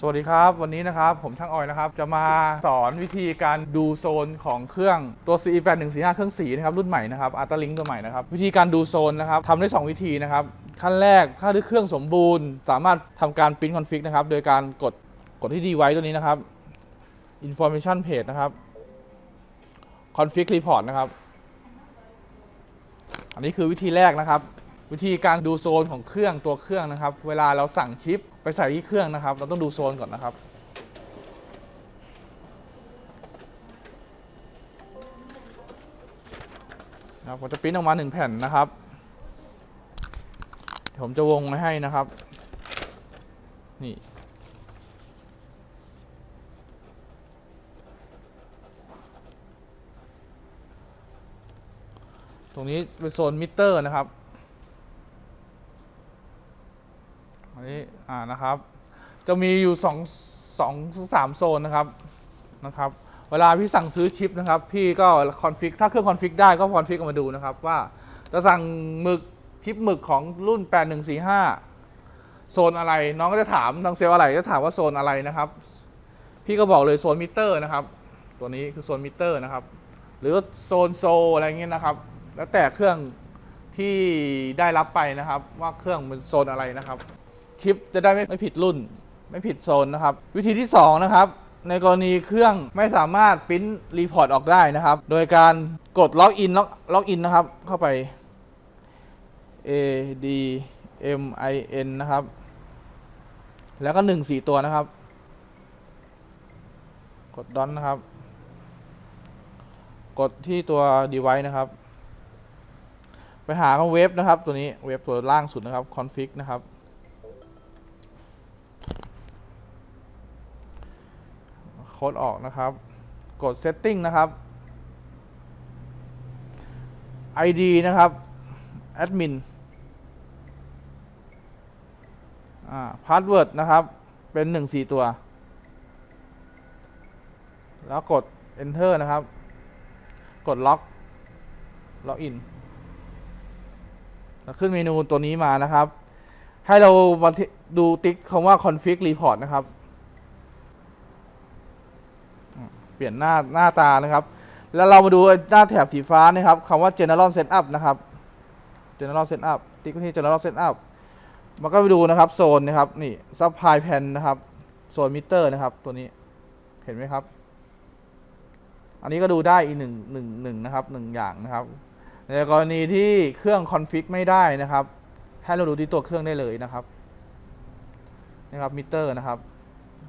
สวัสดีครับวันนี้นะครับผมช่างออยนะครับ จะมาสอนวิธีการดูโซนของเครื่องตัว CE 8 1 4 5เครื่องสีนะครับรุ่นใหม่นะครับอัลตลิงตัวใหม่นะครับ วิธีการดูโซนนะครับทำได้ 2 วิธีนะครับ ขั้นแรกถ้าเครื่องสมบูรณ์ สามารถทำการปริ้นคอนฟิกนะครับ โดยการกดกดที่ดีไว้ตัวนี้นะครับ information page นะครับ config report นะครับ อันนี้คือวิธีแรกนะครับ วิธีการดูโซนของเครื่องตัวเครื่องนะครับ เวลาเราสั่งชิป ใส่ที่เครื่องนะครับ เราต้องดูโซนก่อนนะครับ นะครับผมจะปิ้นออกมาหนึ่งแผ่นนะครับ ผมจะวงไว้ให้นะครับ นี่ตรงนี้เป็นโซนมิเตอร์นะครับ อันนี้อ่านะครับ จะมีอยู่สองสองสามโซนนะครับนะครับเวลาพี่สั่งซื้อชิปนะครับพี่ก็คอนฟิกถ้าเครื่องคอนฟิกได้ก็คอนฟิกออกมาดูนะครับว่าจะสั่งหมึกชิปหมึกของรุ่น 8145 โซนอะไร น้องก็จะถามทางเซลล์อะไรจะถามว่าโซนอะไรนะครับ พี่ก็บอกเลยโซนมิเตอร์นะครับ ตัวนี้คือโซนมิเตอร์นะครับ หรือโซนโซอะไรเงี้ยนะครับ แล้วแต่เครื่อง ที่ได้รับไปนะครับ ว่าเครื่องเป็นโซนอะไรนะครับ ชิปจะได้ไม่ไม่ผิดรุ่น ไม่ผิดโซนนะครับ วิธีที่ 2 นะครับ ในกรณีเครื่องไม่สามารถปริ้นรีพอร์ตออกได้นะครับ โดยการกดล็อกอินล็อกล็อกอินนะครับ เข้าไป A D M I N นะครับ แล้วก็ 1 4 ตัวนะครับ กดดอนนะครับ กดที่ตัว device นะครับ ไปหาเว็บนะครับ ตัวนี้เว็บตัวล่างสุดนะครับ config นะครับโค้ดออกนะครับ กด setting นะครับ ID นะครับ admin อ่า password นะครับ เป็น 1 4 ตัว แล้วกด enter นะครับ กดล็อกล็อกอิน ขึ้นเมนูตัวนี้มานะครับ ให้เรามาดูติ๊กคำว่า config report นะครับ เปลี่ยนหน้าหน้าตานะครับ แล้วเรามาดูหน้าแถบสีฟ้านะครับคำว่า general setup นะครับ general setup ติ๊กที่ general setup มันก็ไปดูนะครับโซนนะครับนี่ supply pan นะครับโซนมิเตอร์นะครับ ตัวนี้เห็นไหมครับ อันนี้ก็ดูได้อีกหนึ่งหนึ่งหนึ่งนะครับหนึ่งอย่างนะครับ ในกรณีที่เครื่องคอนฟิกไม่ได้นะครับ ให้เราดูที่ตัวเครื่องได้เลยนะครับนะครับมิเตอร์นะครับ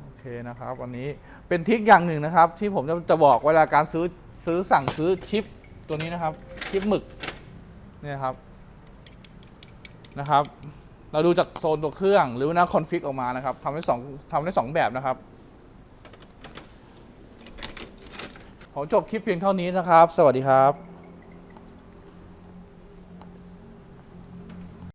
โอเคนะครับวันนี้เป็นทริคอย่างหนึ่งนะครับ ที่ผมจะจะบอกเวลาการซื้อซื้อสั่งซื้อชิปตัวนี้นะครับ ชิปหมึกเนี่ยครับนะครับ เราดูจากโซนตัวเครื่องหรือว่าหน้าคอนฟิกออกมานะครับทำได้สองทำได้สองแบบนะครับผมจบคลิปเพียงเท่านี้นะครับ สวัสดีครับ